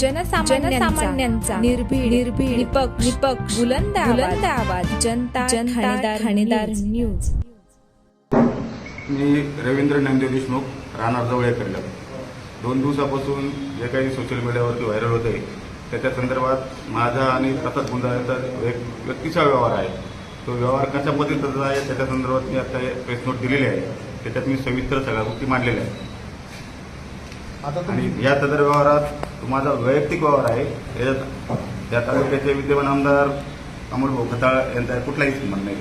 जनसामान्यांचा निर्भीड निर्भीड निपक्ष निपक्ष बुलंद बुलंद आवाज. जनता जनता ठाणेदार न्यूज. मी रवींद्र नंदे देशमुख राहणार जवळकडलं दोन दिवसापासून जे काही सोशल मीडियावरती व्हायरल होत आहे त्याच्या संदर्भात माझा आणि प्रसाद गुंजाळ्याचा एक व्यक्तीचा व्यवहार आहे. तो व्यवहार कशा पद्धतीचा आहे त्याच्या संदर्भात मी आता प्रेस नोट दिलेली आहे. त्याच्यात मी सविस्तर सगळ्या गोष्टी मांडलेल्या आहेत. आणि या सदर व्यवहारात माझा वैयक्तिक व्यवहार आहे. याच्यात या तालुक्याचे विद्यमान आमदार अमोल भाऊ खताळ यांचा कुठलाही संबंध नाही.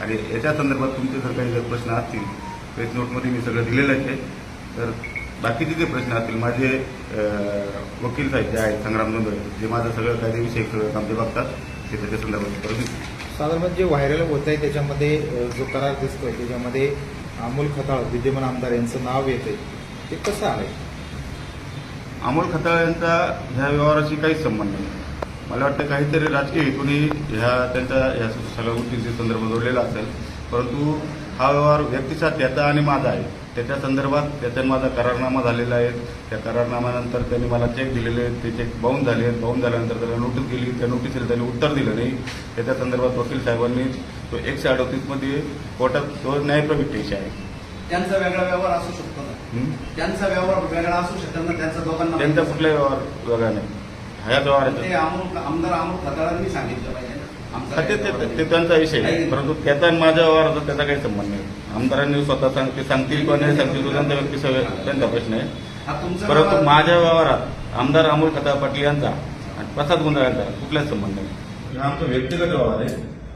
आणि याच्या संदर्भात तुमचे जर काही जर प्रश्न असतील प्रेस नोटमध्ये मी सगळं दिलेलं आहे. तर बाकीचे जे प्रश्न असतील माझे वकील साहेब जे आहेत संग्राम जोंधळे जे माझं सगळं कायदेविषयक सगळं काम ते बघतात ते त्याच्या संदर्भात परत साधारण जे व्हायरल होत आहे त्याच्यामध्ये जो करार दिसतोय त्याच्यामध्ये अमोल खताळ विद्यमान आमदार यांचं नाव येते ते कसं आहे? अमोल खताळ यांचा ह्या व्यवहाराशी काहीच संबंध नाही. मला वाटतं काहीतरी राजकीय हेतूने ह्या त्यांच्या ह्या सगळ्या गोष्टींशी संदर्भ जोडलेला असेल. परंतु हा व्यवहार व्यक्तीचा त्याचा आणि माझा आहे. त्याच्या संदर्भात त्याचा माझा करारनामा झालेला आहे. त्या करारनाम्यानंतर त्यांनी मला चेक दिलेले आहेत. ते चेक बाउंड झाले आहेत. बाउंड झाल्यानंतर त्याला नोटीस दिली. त्या नोटीसला त्यांनी उत्तर दिलं नाही. त्याच्या संदर्भात वकील साहेबांनी तो एकशे अडतीसमध्ये कोर्टात तो न्यायप्रविष्ट आहे. त्यांचा वेगळा व्यवहार असू शकतो. त्यांचा व्यवहार वेगळा असू शकतो ना त्यांचा दोघांना त्यांचा कुठलाही व्यवहार वेगळा नाही. ह्याच व्यवहाराचा ते अमोल आमदार अमोल खताळांनी सांगितलं पाहिजे ना. आमचा हा, ते काही ते- व्यवहार त्यांचा विषय आहे नाही. परंतु त्याचा आणि माझ्या व्यवहाराचा त्याचा काही संबंध नाही. आमदारांनी स्वतः सांग ते सांगतील किंवा नाही सांगतील तो त्यांचा व्यक्ती त्यांचा प्रश्न आहे. हा तुमचा परंतु व्यवहार- माझ्या व्यवहारात आमदार अमोल खता पाटील यांचा आणि प्रसाद गुंजाळ यांचा कुठलाच संबंध नाही. हा आमचा व्यक्तिगत व्यवहार आहे.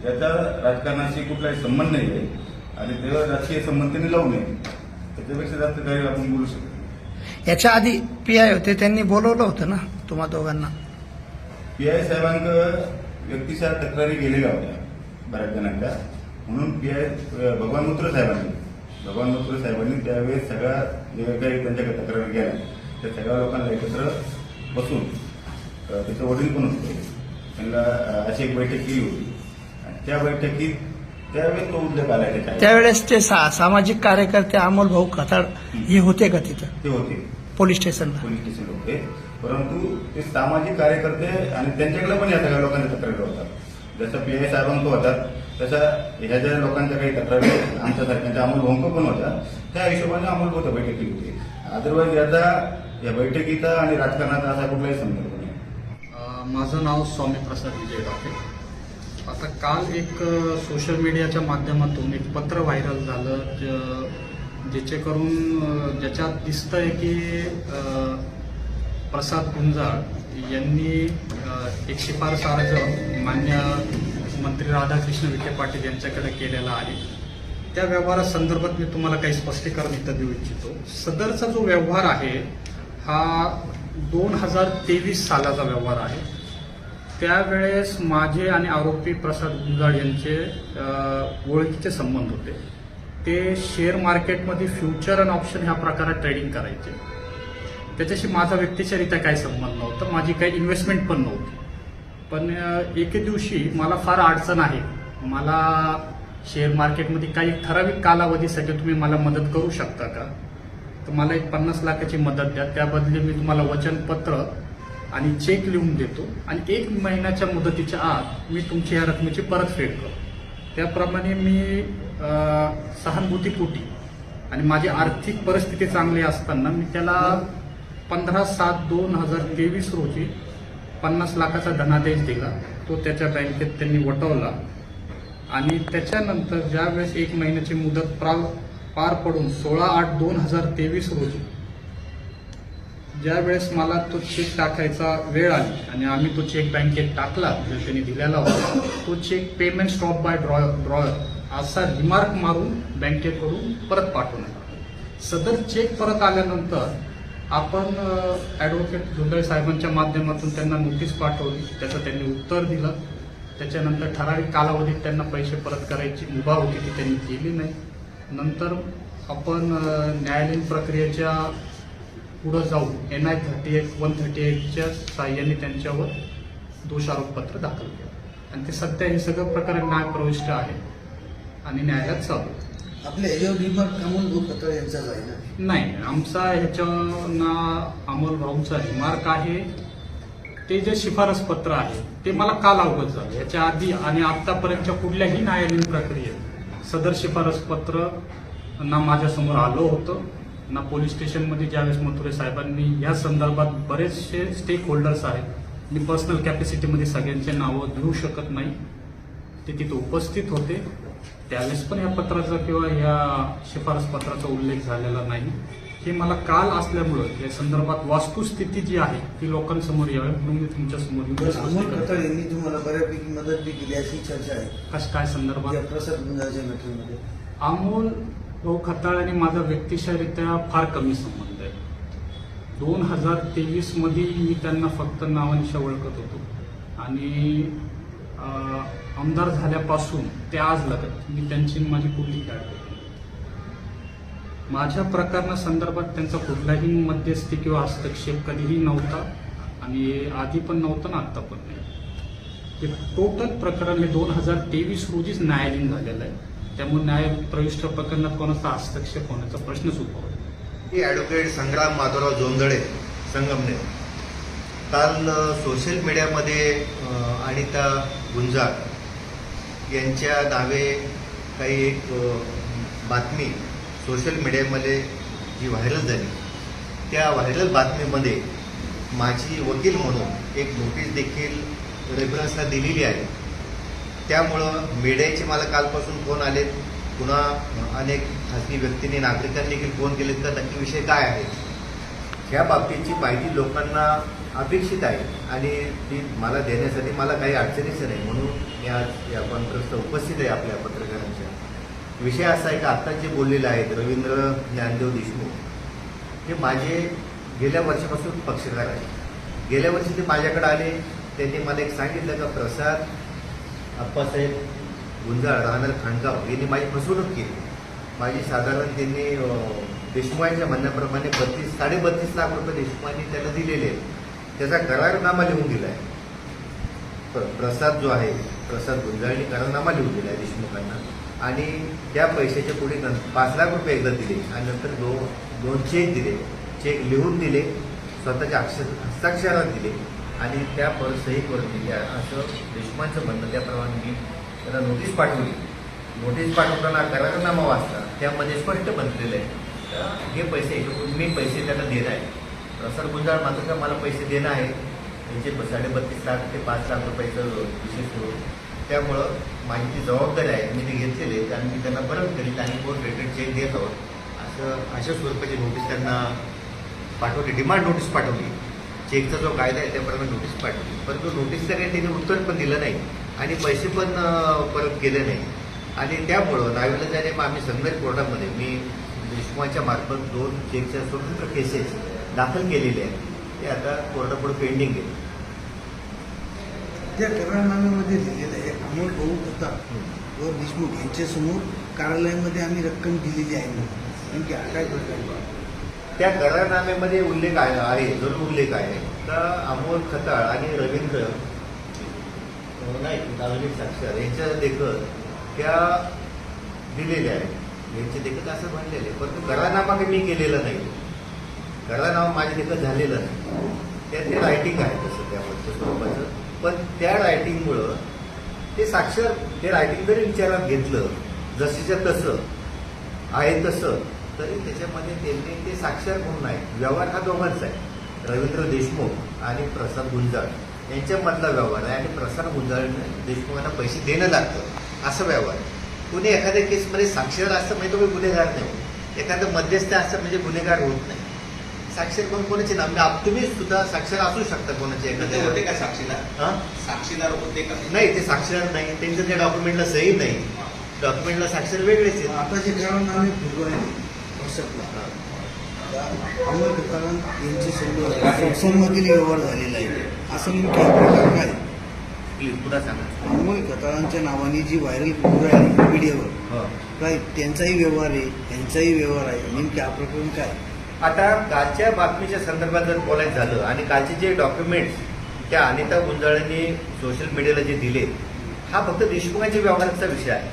त्याचा राजकारणाशी कुठलाही संबंध नाही आहे. आणि तेव्हा राजकीय संबंध त्यांनी लावू नये. त्याच्यापेक्षा जास्त काही आपण बोलू शकतो याच्या आधी पी आय होते त्यांनी बोलवलं होतं ना तुम्हा दोघांना? पी आय साहेबांक व्यक्तिशा तक्रारी गेलेल्या होत्या बऱ्याच जणांच्या. म्हणून पी आय भगवान मुत्र साहेबांनी भगवान मुत्र साहेबांनी त्यावेळेस सगळ्या जे काही त्यांच्याकडे तक्रारी गेल्या त्या सगळ्या लोकांना एकत्र बसून त्याचं वडील पण होते. त्यांना अशी एक बैठक केली होती. आणि त्या बैठकीत त्यावेळेस तो आला त्याच्या त्यावेळेस ते सा सामाजिक कार्यकर्ते अमोल भाऊ खताळ हे होते का तिथं? ते होते. पोलीस स्टेशनला. पोलीस स्टेशन होते. परंतु ते सामाजिक कार्यकर्ते आणि त्यांच्याकडे पण या सगळ्या लोकांच्या तक्रारी होतात. जसं पी आय साहेबांक होतात तशा ह्या ज्या लोकांच्या काही तक्रारी आमच्या सारख्यांच्या अमोल भोंक पण होत्या त्या हिशोबाने अमोल भोत बैठक केली होती. अदरवाईज याचा या बैठकीचा आणि राजकारणाचा असा कुठलाही संदर्भ नाही. अ, माझं नाव स्वामी प्रसाद विजय डाके आता काल एक सोशल मीडियाच्या माध्यमातून एक पत्र व्हायरल झालं ज- ज्याच्याकरून ज्याच्यात ज्याच्यात दिसतंय की प्रसाद गुंजाळ यांनी एक शिफारस अर्ज मान्य मंत्री राधाकृष्ण विखे पाटील यांच्याकडे केलेला आहे. त्या व्यवहारासंदर्भात मी तुम्हाला काही स्पष्टीकरण इथं देऊ इच्छितो. सदरचा जो व्यवहार आहे हा दोन हजार तेवीस सालाचा व्यवहार आहे. त्यावेळेस माझे आणि आरोपी प्रसाद गुंजाळ यांचे ओळखीचे संबंध होते. ते शेअर मार्केटमध्ये फ्युचर अँड ऑप्शन ह्या प्रकारात ट्रेडिंग करायचे. त्याच्याशी माझा व्यक्तिशरित्या काही संबंध नव्हता माझी काही इन्व्हेस्टमेंट पण नव्हती. पण एके दिवशी मला फार अडचण आहे. मला शेअर मार्केटमध्ये काही ठराविक कालावधीसाठी तुम्ही मला मदत करू शकता का? तर मला एक पन्नास लाखाची मदत द्या. त्याबदली मी तुम्हाला वचनपत्र आणि चेक लिहून देतो आणि एक महिन्याच्या मुदतीच्या आत मी तुमची ह्या रकमेची परतफेड करतो. त्याप्रमाणे मी सहानुभूतीपोटी आणि माझी आर्थिक परिस्थिती चांगली असताना मी त्याला पंधरा सात दोन हजार तेवीस रोजी पन्नास लाखाचा धनादेश दिला. तो त्याच्या बँकेत त्यांनी वटवला. आणि त्याच्यानंतर ज्यावेळेस एक महिन्याची मुदत प्रा पार पडून सोळा आठ दोन हजार तेवीस रोजी ज्यावेळेस मला तो चेक टाकायचा वेळ आली आणि आम्ही तो चेक बँकेत टाकला जो त्यांनी दिलेला होता तो cheque payment stop by draw drawer असा रिमार्क मारून बँकेकडून परत पाठवण्यात आला सदर चेक परत आल्यानंतर आपण ॲडव्होकेट धुंदळे साहेबांच्या माध्यमातून त्यांना नोटीस पाठवली. त्याचं त्यांनी उत्तर दिलं. त्याच्यानंतर ठराविक कालावधीत त्यांना पैसे परत करायची मुभा होती ती त्यांनी केली नाही. नंतर आपण न्यायालयीन प्रक्रियेच्या पुढं जाऊन N I thirty eight one thirty एटच्या साह्याने त्यांच्यावर दोषारोपपत्र दाखल केलं. आणि ते सध्या हे सगळं प्रकरण न्यायप्रविष्ट आहे आणि न्यायालयात चालू याच्यावर रिमार्क अमोल यांचाच आहे ना? नाही आमचा ह्याच्या ना अमोल भाऊचा रिमार्क आहे. ते जे शिफारस पत्र आहे ते मला काल अवगत झालं. याच्या आधी आणि आतापर्यंतच्या कुठल्याही न्यायालयीन प्रक्रियेत सदर शिफारस पत्र ना माझ्यासमोर आलं होतं. ना पोलीस स्टेशनमध्ये ज्यावेळेस मथुरे साहेबांनी या संदर्भात बरेचसे स्टेक होल्डर्स आहेत. मी पर्सनल कॅपॅसिटीमध्ये सगळ्यांचे नावं घेऊ शकत नाही. ते तिथे उपस्थित होते. त्यावेळेस पण या पत्राचा किंवा या शिफारस पत्राचा उल्लेख झालेला नाही. हे मला काल असल्यामुळं या संदर्भात वास्तुस्थिती जी आहे ती लोकांसमोर यावी म्हणून मी तुमच्यासमोर येऊन अमोल स्पष्टीकरण खताळ करतो. यांनी तुम्हाला बऱ्यापैकी मदत बी केली अशी चर्चा आहे. काय संदर्भात? प्रसाद अमोल तो खताळ आणि माझा व्यक्तिशरित्या फार कमी संबंध आहे. दोन हजार तेवीसमध्ये मी त्यांना फक्त नावानिशा ओळखत होतो. आणि आमदार झाल्यापासून ते आज लगत मी त्यांची माझी कुठली गाठ माझ्या माझ्या प्रकरणासंदर्भात त्यांचा कुठलाही मध्यस्थी किंवा हस्तक्षेप कधीही नव्हता आणि आधी पण नव्हतं ना आत्ता पण नाही. हे टोटल प्रकरण हे दोन हजार तेवीस रोजीच न्यायालयीन झालेलं आहे. त्यामुळे न्याय प्रविष्ट प्रकरणात कोणाचा हस्तक्षेप होण्याचा प्रश्नच उद्भवला ही ॲडव्होकेट संग्राम माधवराव जोंधळे संगमने काल सोशल मीडियामध्ये अनिता गुंजाळ यांच्या नावे काही एक बातमी सोशल मीडियामध्ये जी व्हायरल झाली त्या व्हायरल बातमीमध्ये माझी वकील म्हणून एक नोटीस देखील रेफरन्सला दिलेली आहे. त्यामुळं मीडियाचे मला कालपासून फोन आलेत. पुन्हा अनेक खासगी व्यक्तींनी नागरिकांनी देखील फोन केले तर नक्की विषय काय आहे? ह्या बाबतीची माहिती लोकांना अपेक्षित आहे आणि ती मला देण्यासाठी मला काही अडचणीच नाही. म्हणून मी आज या कॉन्फरन्सला उपस्थित आहे आपल्या पत्रकारांच्या. विषय असा आहे का आत्ता जे बोललेले आहेत रवींद्र ज्ञानदेव देशमुख हे माझे गेल्या वर्षापासून पक्षकार आहेत. गेल्या वर्षी ते माझ्याकडे आले त्यांनी मला एक सांगितलं का प्रसाद अप्पासाहेब गुंजाळ राहणार खाणगाव यांनी माझी फसवणूक केली. माझी साधारण त्यांनी देशमुखांच्या म्हणण्याप्रमाणे बत्तीस साडेबत्तीस लाख रुपये देशमुखांनी त्याला दिलेले आहेत. त्याचा करारनामा लिहून दिला आहे. प्र- प्रसाद जो आहे प्रसाद गुंजाळनी करारनामा लिहून दिला आहे देशमुखांना. आणि त्या पैशाचे पुढे पाच लाख रुपये एकदा दिले आणि नंतर दो दोन चेक दिले. चेक लिहून दिले स्वतःच्या अक्षर हस्ताक्षरात दिले. आणि त्या पर सही करून दिली असं देशमुखांचं म्हणणं त्याप्रमाणे मी त्याला नोटीस पाठवली. नोटीस पाठवताना करारनामा वाचला. त्यामध्ये स्पष्ट म्हटलेलं आहे हे पैसे मी पैसे त्याला देणं आहे. प्रसाद गुंजाळ मात्र का मला पैसे देणं आहे? त्यांचे साडेबत्तीस लाख ते पाच लाख रुपयाचं विशेष करून त्यामुळं माझी जी जबाबदारी आहे मी ते घेतलेले आहेत आणि मी त्यांना परत करीत आणि कोण रेटेड चेक देत आहोत. असं अशा स्वरूपाची नोटीस त्यांना पाठवली डिमांड नोटीस पाठवली. चेकचा जो कायदा आहे त्याप्रमाणे नोटीस पाठवली. परंतु नोटीसचं काही त्यांनी उत्तर पण दिलं नाही आणि पैसे पण परत केले नाही. आणि त्यामुळं नाविलाजाने मग आम्ही संगमेर कोर्टामध्ये मी देशमुखाच्या मार्फत दोन चेकच्या स्वतंत्र केसेस दाखल केलेले आहेत. ते आता कोर्टापुढे पेंडिंग आहे. त्या करारनाम्यामध्ये लिहिलेलं आहे अमोल भाऊ खताळ व देशमुख यांच्यासमोर कार्यालयामध्ये आम्ही रक्कम दिलेली आहे नेमकी काय प्रकार? त्या करारनाम्यामध्ये उल्लेख आहे आहे जरूर उल्लेख आहे. तर अमोल खताळ आणि रवींद्र अं, नाही दालमिक साक्षर यांच्या देखत त्या दिलेल्या आहेत यांचे देखत असं म्हणलेले परंतु करारनामा काही मी केलेला नाही. करारनामा माझ्या देखत झालेलं नाही. त्या ते रायटिंग आहे तसं त्यावरचं स्वरूपाचं पण त्या रायटिंगमुळं ते साक्षर ते रायटिंग जरी विचारात घेतलं जशीच्या तसं आहे तसं तरी त्याच्यामध्ये त्यांनी ते साक्षर म्हणून आहे व्यवहार हा दोघांचा आहे. रवींद्र देशमुख आणि प्रसाद गुंजाळ. यांच्यामधला व्यवहार आहे आणि प्रसाद गुंजाळ देशमुखांना पैसे देणं लागतं. असं व्यवहार आहे. कुणी एखाद्या केसमध्ये साक्षर असतं म्हणजे तो काही गुन्हेगार नाही एखादं मध्यस्थ असतं म्हणजे गुन्हेगार होत नाही. साक्षर कोण कोणाचे नाम? आप- तुम्ही सुद्धा साक्षर असू शकता कोणाचे ते होते एखाद्या का साक्षीदार? हां? साक्षीदार होते का? नाही ते साक्षर नाही. त्यांच्या त्या डॉक्युमेंटला सही नाही. डॉक्युमेंटला साक्षर वेगळेच आहेत. आता जे व्हॉट्सअपला अमोल यांची व्यवहार झालेला आहे. असं नेमकी हा प्रकार काय? प्लीज पुन्हा सांगा. अमोल खताळांच्या नावाने जी व्हायरल व्हिडिओ आहे मीडियावर हो. काय त्यांचाही व्यवहार आहे यांचाही व्यवहार आहे नेमके हा प्रकरण काय? आता कालच्या बातमीच्या संदर्भात जर बोलायचं झालं आणि कालचे जे डॉक्युमेंट्स त्या अनिता गुंजाळांनी सोशल मीडियाला जे दिले हा फक्त देशमुखांच्या व्यवहाराचा विषय आहे.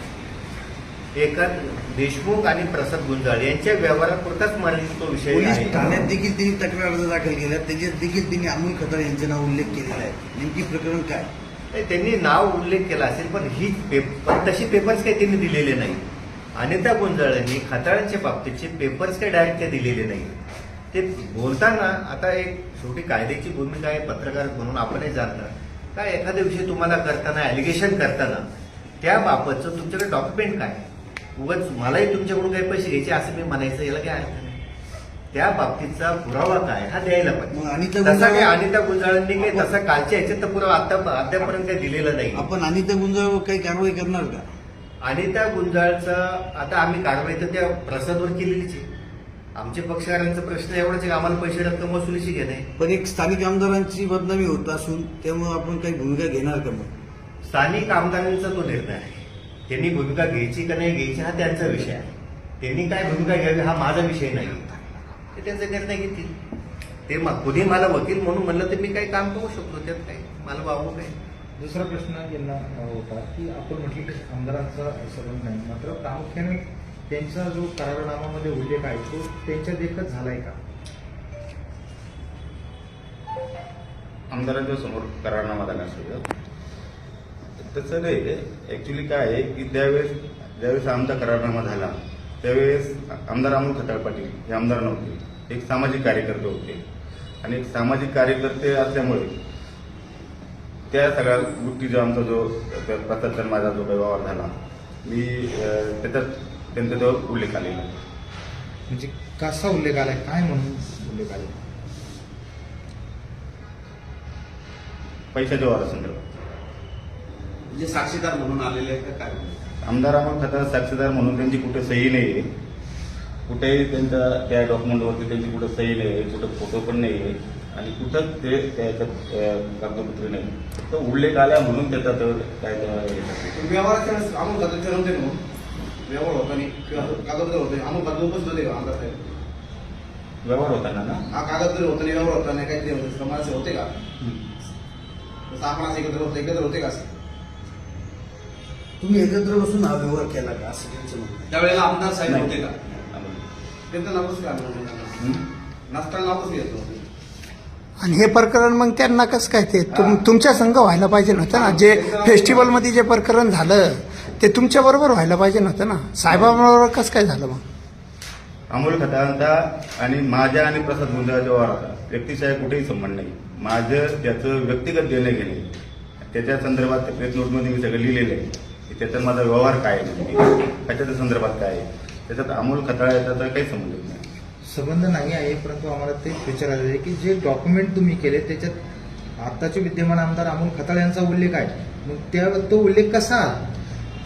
एका देशमुख आणि प्रसाद गुंजाळ यांच्या व्यवहारापुरताच मर्यादित तो विषय पोलीस आहे. ठाण्यात देखील त्यांनी तक्रार अर्ज दाखल केला. त्याच्यात देखील त्यांनी अमोल खताळ यांचं नाव उल्लेख केलेला आहे. नेमकी प्रकरण काय? नाही, त्यांनी नाव उल्लेख केला असेल पण ही पेपर तशी पेपर्स काही त्यांनी दिलेले नाही. अनिता गुंजाळांनी खताळांच्या बाबतीतचे पेपर्स काही डायरेक्ट काही दिलेले नाही. ते बोलताना आता एक शेवटी कायद्याची भूमिका आहे पत्रकार म्हणून आपणही जाणता. काय एखादा विषय तुम्हाला करताना ॲलिगेशन करताना त्याबाबतचं तुमच्याकडे डॉक्युमेंट काय उगाच मलाही तुमच्याकडून काही पैसे घ्यायचे असं मी म्हणायचं याला काय अर्थ नाही. त्या बाबतीतचा पुरावा काय हा द्यायला पाहिजे. अनिता तसा काही गुंजाळ- अनिता गुंजाळांनी काही तसा कालच्या ह्याच्यात तर पुरावा आता अद्यापर्यंत काही दिलेला नाही. आपण अनिता गुंजाळ काही कारवाई करणार का? अनिता गुंजाळचा आता आम्ही कारवाई तर त्या प्रसादवर केलेलीच आहे. आमच्या पक्षकारांचा प्रश्न एवढाच आहे आम्हाला पैसे रक्कम वसुलीची घेणे पण एक स्थानिक आमदारांची बदनामी होत असून त्यामुळे आपण काही भूमिका घेणार का मग? स्थानिक आमदारांचा तो निर्णय आहे. त्यांनी भूमिका घ्यायची का नाही घ्यायची हा त्यांचा विषय आहे. त्यांनी काय भूमिका घ्यावी हा माझा विषय नाही. ते त्यांचा निर्णय घेतील. ते म- कुणी मला वकील म्हणून म्हणलं तर मी काही काम करू शकतो त्यात काही मला वावू काय दुसरा प्रश्न यांना होता की आपण म्हटलं की आमदारांचा संबंध नाही मात्र प्रामुख्याने त्यांचा जो करारनामामध्ये उल्लेख आहे तो त्यांच्या देखत झालाय का? आमदारांच्या समोर करारनामा झाला असेल. तसं नाही. ऍक्च्युली काय आहे की त्यावेळेस ज्यावेळेस आमचा करारनामा झाला त्यावेळेस आमदार अमोल खताळ पाटील हे आमदार नव्हते. एक सामाजिक कार्यकर्ते होते. आणि एक सामाजिक कार्यकर्ते असल्यामुळे त्या सगळ्या गोष्टीचा आमचा जो प्रसाद माझा जो व्यवहार झाला मी त्याच्यात त्यांचा तो उल्लेख आलेला. म्हणजे कसा उल्लेख आलाय? काय म्हणून उल्लेख आलाय? पैशाच्या व्यवहारासंदर्भात म्हणजे साक्षीदार म्हणून आलेले आहे का काय? आमदार अमोल खताळ साक्षीदार म्हणून त्यांची कुठे सही नाही आहे कुठेही त्यांच्या त्या डॉक्युमेंटवरती त्यांची कुठं सही नाही आहे कुठं फोटो पण नाही आहे आणि कुठंच ते त्याच्यात कागदपत्र नाही तर उल्लेख आला म्हणून त्याचा तो काय. व्यवहाराच्या वेळेस अमोल नव्हते ना? व्यवहार होता नाही किंवा कागदपत्र होते. अमोल खाते उपस्थित होते का आमदार साहेब? व्यवहार होताना ना? हा कागदपत्र होतं नाही व्यवहार होता नाही काहीतरी होते. समाजाचे होते का? आपण एकत्र होतो एकत्र होते का? तुम्ही एकत्र बसून हा व्यवहार केला का? असं त्यांचं म्हणणं आहे. त्यावेळेला आमदार साहेब नाही. होते का. त्यांचं नावच हं? नसताना नावच घेत नव्हते. आणि हे प्रकरण मग त्यांना कसं काय ते? तुम तुमच्या संघ व्हायला पाहिजे नव्हतं ना? जे फेस्टिवलमध्ये जे प्रकरण झालं ते तुमच्या बरोबर व्हायला पाहिजे नव्हतं ना? साहेबाबरोबर कसं काय झालं मग? अमोल खताळांचा आणि माझ्या आणि प्रसाद गुंजाळाच्या व्यवहाराचा व्यक्तिशः कुठेही संबंध नाही. माझं त्याचं व्यक्तिगत देणं घेणे त्याच्या संदर्भात प्रेस नोटमध्ये मी सगळं लिहिलेलं आहे. की त्याच्यात माझा व्यवहार काय आहे कशाच्या संदर्भात काय आहे? त्याच्यात अमोल खताळ याचा तर काही संबंध नाही. संबंध नाही आहे परंतु आम्हाला ते विचारायचं आहे की जे डॉक्युमेंट तुम्ही केले त्याच्यात आताचे विद्यमान आमदार अमोल खताळ यांचा उल्लेख आहे. मग त्या तो उल्लेख कसा?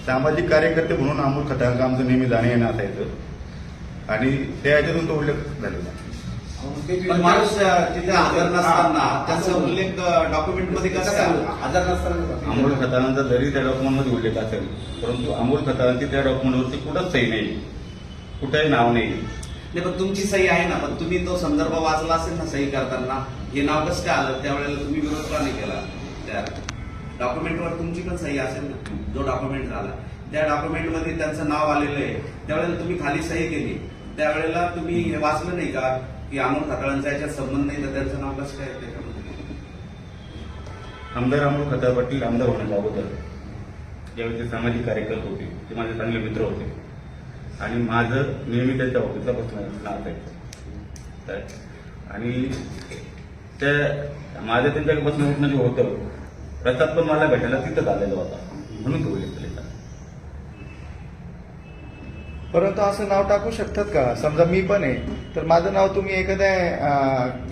सामाजिक कार्यकर्ते म्हणून अमोल खताळांचं आमचं नेहमी जाणं येणं असायचं. आणि त्या ह्याच्यातून तो उल्लेख झालेला माणूस तिथे हजर नसताना त्याचा उल्लेख डॉक्युमेंटमध्ये कसा? हजर नसताना अमोल खताळांचा जरी त्या डॉक्युमेंटमध्ये उल्लेख असेल परंतु अमोल खताळांची त्या डॉक्युमेंटवरती कुठंच सही नाही. कुठंही नाव नाही. नाही पण तुमची सही आहे ना पण तुम्ही तो संदर्भ वाचला असेल ना सही करताना हे नाव कसं काय आलं? त्यावेळेला तुम्ही विरोध का नाही केला? त्या डॉक्युमेंटवर तुमची पण सही असेल ना जो डॉक्युमेंट झाला. त्या डॉक्युमेंटमध्ये त्यांचं नाव आलेलं आहे. त्यावेळेला तुम्ही खाली सही केली. त्यावेळेला तुम्ही हे वाचलं नाही का? की अमोल खताळांचा याच्यात संबंध नाही तर त्यांचं नाव कसं काय त्याच्यामध्ये? आमदार अमोल खताळ पाटील आमदार होण्याच्या अगोदर ज्यावेळी ते सामाजिक कार्यकर्ते होते ते माझे चांगले मित्र होते. आणि माझं नेहमी त्यांच्या ऑफिसला बसणं असायचं तर आणि त्या माझं त्यांच्या बसणं उठणं जे होतं प्रसाद पण मला भेटायला तिथंच आलेला होता. म्हणून तो उल्लेख केलेला परंतु असं नाव टाकू शकतात का? समजा मी पण आहे तर माझं नाव तुम्ही एखाद्या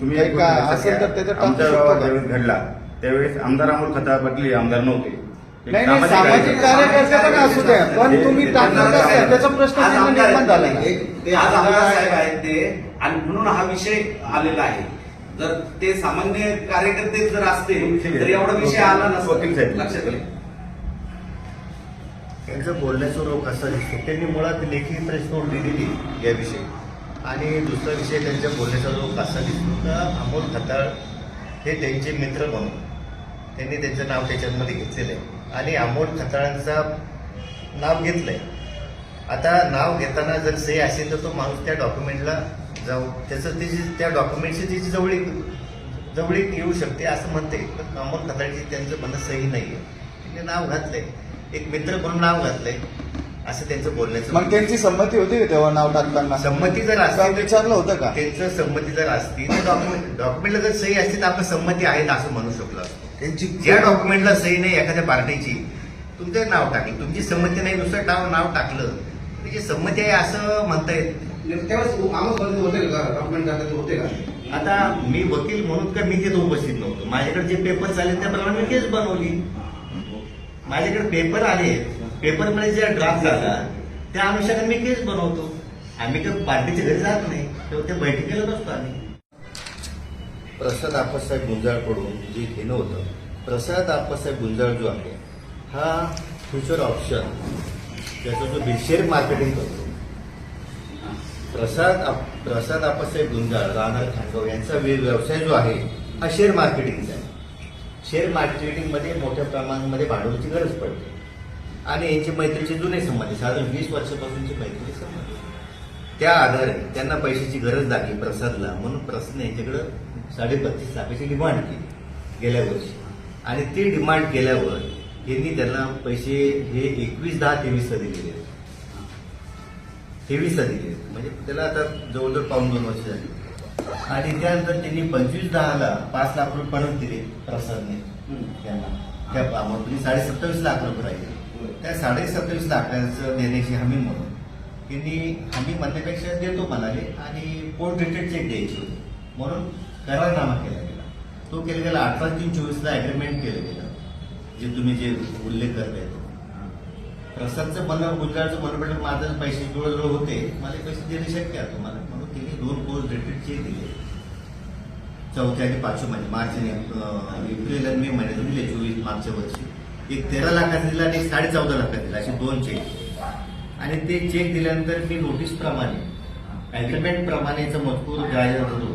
तुम्ही काही का असेल तर. त्याच्यात टाकू आमचा शकतो व्यवहार का? ज्यावेळेस घडला त्यावेळेस आमदार अमोल खताळ पाटील हे आमदार नव्हते. एक नाही नाही सामाजिक कार्यकर्ते. पण असू द्या पण तुम्ही टाकणार कसं त्याचा प्रश्न आज त्यांना आमदार निर्माण झाला. आहेत. ते आज आमदार साहेब आहेत ते आणि म्हणून हा विषय आलेला आहे. जर ते सामान्य कार्यकर्ते जर असते तर एवढा विषय आला वकील नसता साहेब. लक्षात त्यांचं बोलण्याचं रोग असा दिसतो त्यांनी मुळात लेखी प्रेस दिलेली याविषयी. आणि दुसरा विषय त्यांच्या बोलण्याचा रोग असा दिसतो का अमोल खताळ हे त्यांचे मित्र म्हणून. त्यांनी त्यांचं नाव त्याच्यामध्ये घेतलेलं आहे आणि अमोल खताळांचा नाव घेतलं आहे आता नाव घेताना जर सही असेल तर तो माणूस त्या डॉक्युमेंटला जाऊ त्याचं त्याची त्या डॉक्युमेंटची त्याची जवळीक जवळीक येऊ शकते असं म्हणते पण अमोल खताळची त्यांचं म्हणणं सही नाही आहे त्यांनी नाव घातलं आहे एक मित्र म्हणून नाव घातलंय. असं त्यांचं बोलण्याचं मग त्यांची संमती होती का तेव्हा नाव टाकताना? संमती जर का असती विचारलं होतं का? त्यांचं संमती जर असती तर डॉक्युमेंट डॉक्युमेंटला जर सही असती तर आपण संमती आहे असं म्हणू शकलो असतो. त्यांची ज्या डॉक्युमेंटला सही नाही एखाद्या पार्टीची तुमचं नाव टाकलं. तुमची संमती नाही दुसरं नाव नाव टाकलं. त्याची संमती आहे असं म्हणता येत नाही. त्यावेळेस अमोल होते का? डॉक्युमेंट दाखल होते का? आता मी वकील म्हणून का मी तिथे उपस्थित नव्हतो? माझ्याकडे जे पेपर आले त्याप्रमाणे मी केस बनवली. माझ्याकडे पेपर आले. पेपरमध्ये जे ड्राफ्ट झाला त्या अनुषंगाने मी केस बनवतो. आम्ही काही पार्टीच्या घरी जात नाही. तेव्हा त्या बैठकीला बसतो आम्ही. प्रसाद आप्पासाहेब गुंजाळकडून जे घेणं होतं प्रसाद आप्पासाहेब गुंजाळ जो आहे हा फ्युचर ऑप्शन त्याचा जो शेअर मार्केटिंग करतो. प्रसाद आप- प्रसाद आप्पासाहेब गुंजाळ राणा खांडगाव यांचा व्यवसाय जो आहे हा शेअर मार्केटिंगचा आहे. शेअर मार्केटिंगमध्ये मोठ्या प्रमाणामध्ये भांडवलाची गरज पडते आणि यांचे मैत्रीचे जुने संबंध आहे. साधारण वीस वर्षापासूनचे मैत्रीचे संबंध आहे. त्या आधारे त्यांना पैशाची गरज लागली प्रसादला म्हणून प्रसाद यांच्याकडं साडेपस्तीस लाखाची डिमांड केली गेल्या वर्षी आणि ती डिमांड केल्यावर यांनी त्यांना पैसे हे एकवीस दहा तेवीसला दिलेले तेवीस तेवीसला दिले म्हणजे त्याला आता जवळजवळ पाऊन दोन वर्ष झाली आणि त्यानंतर त्यांनी पंचवीस दहाला पाच लाख रुपये परत दिले प्रसादने. त्यांना. त्या अमाऊंटनी साडे सत्तावीस लाख रुपये राहिले. त्या साडे सत्तावीस लाखाचं देण्याची हमी म्हणून त्यांनी हमी म्हणण्यापेक्षा देतो म्हणाले आणि पोस्ट डेटेड चेक द्यायची होती. म्हणून करारनामा केला गेला. तो केला गेला अठरा तीन चोवीसला अग्रीमेंट केलं गेलं. जे तुम्ही जे उल्लेख करताय तो. प्रसादचं म्हणणं गुजरातचं म्हटलं माझं पैसे जुळजुळ होते. मला पैसे देणे शक्य आहे तुम्हाला. दोन पोस्ट डेटेड चेक दिले चौथ्या आणि पाचव्या महिने मार्च आणि एप्रिल आणि मे महिन्यात दिले चोवीस मागच्या वर्षी. एक तेरा लाखात दिला आणि एक साडे चौदा लाखात दिला असे दोन चेक आणि ते चेक दिल्यानंतर मी नोटीस प्रमाणे अग्रीमेंट प्रमाणेचा मजकूर जाहीर होतो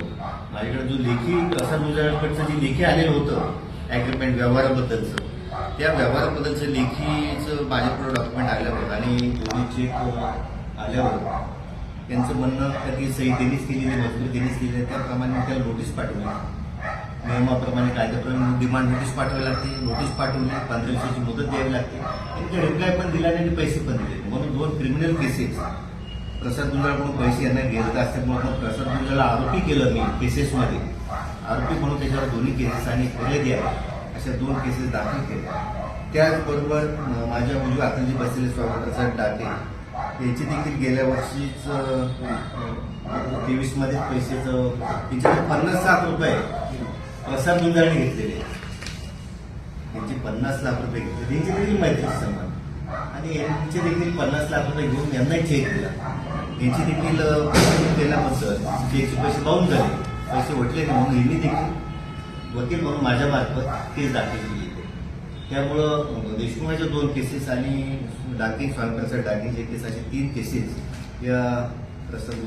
माझ्याकडे जो लेखी असा गुजरातकडचं जे लेखी आलेलं होतं ॲग्रीमेंट व्यवहाराबद्दलचं त्या व्यवहाराबद्दलचं लेखीचं माझ्याकडं डॉक्युमेंट आल्यावर आणि दोन्ही चेक आल्यावर त्यांचं म्हणणं का सही त्यांनीच केलेली मजकूर त्यांनीच केली त्याप्रमाणे त्याला नोटीस पाठवली नियमाप्रमाणे कायद्याप्रमाणे डिमांड नोटीस पाठवावी लागते. नोटीस पाठवली पंधरा दिवसाची मुदत द्यावी लागते. त्यांनी रिप्लाय पण दिला आणि पैसे पण दिले म्हणून दोन क्रिमिनल केसेस प्रसाद गुंजाळकडून पैसे यांना घेत असल्यामुळे मग प्रसाद गुंजाळला आरोपी केलं मी केसेसमध्ये आरोपी म्हणून त्याच्यावर दोन्ही केसेस आणि फिर्यादी आहे अशा दोन केसेस दाखल केल्या त्याचबरोबर माझ्या उजव्या आता जे बसलेले स्वामी प्रसाद डाके. याचे देखील गेल्या वर्षीच तेवीसमध्ये पैसेचं त्यांच्याकडे पन्नास लाख रुपये प्रसाद गुंजाळने घेतलेले. आहेत. यांचे पन्नास लाख रुपये घेतले. त्यांचे देखील मैत्री समान आणि यांचे देखील पन्नास लाख रुपये घेऊन यांनाही चेक दिला. यांची देखील अं, फसवणूक केल्याबद्दल चेकचे पैसे बाहून झाले. पैसे वटले नाही म्हणून यांनी देखील वकील म्हणून माझ्या मार्फत केस दाखल केली. त्यामुळं देशकुमारच्या देशमुखाच्या दोन केसेस आणि डाकिंग डाके डाकिंग जे केस असे तीन केसेस या प्रसाद